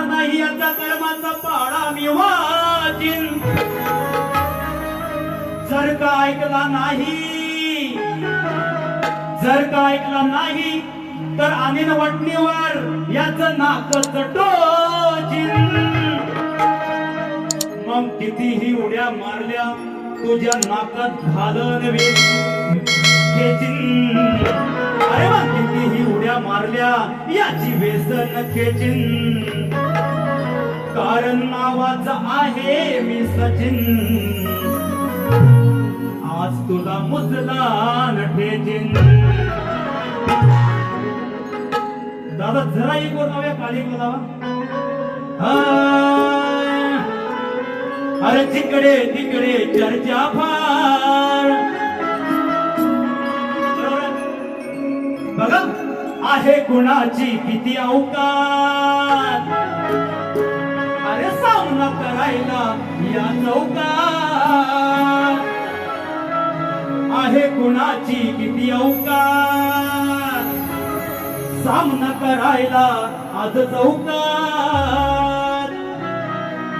आज नाही याचा कर्माचा पाडा मी वाचीन. जर का ऐकला नाही जर का ऐकला नाही तर अनिल वटणीवर याच नाक टोचीन. मग कितीही उड्या मारल्या तुझ्या नाकात घालन अरे मग कितीही उड्या मारल्या याची व्यसन खेचिन. कारण नावाचा आहे मी सचिन. आज तुला मुसलान ठेचिन दादा जरा एक वर काली काळी लावा. अरे तिकडे तिकडे चर्चा फार. बघा आहे कुणाची किती औकार सामना करायला या चौकात आहे कुणाची किती औका सामना करायला आज चौका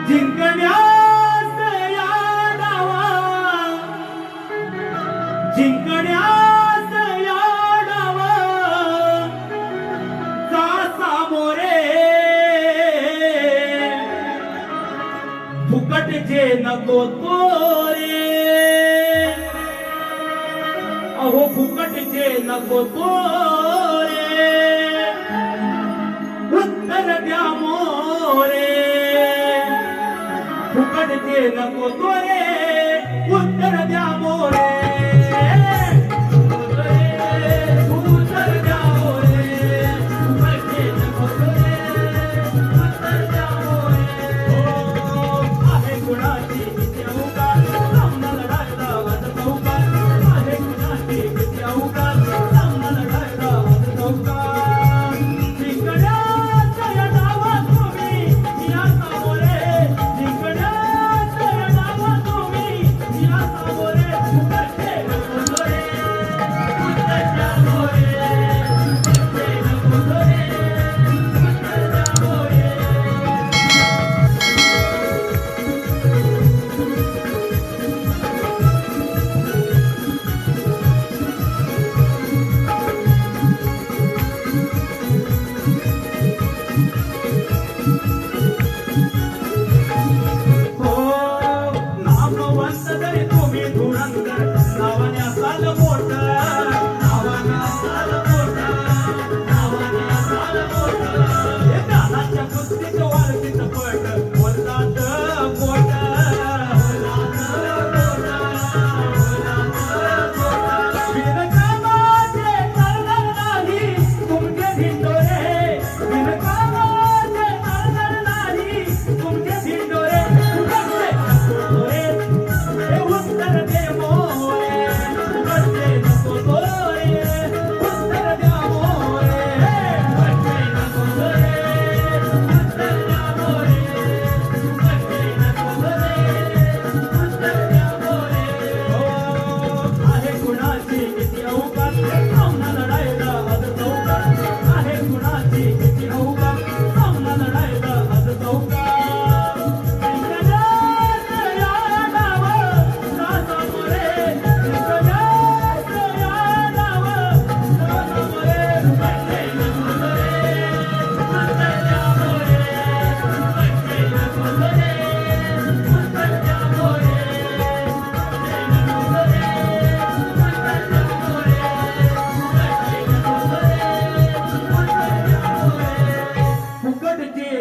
जिंकण्यास या डावा जिंकण्या नको तोरे. अहो फुकटचे नको तोरे. उत्तर द्या मोरे. फुकटचे नको तोरे. उत्तर द्या मोरे.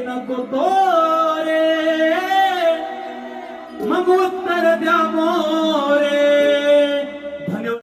नको तो रे मग उत्तर द्या मोरे.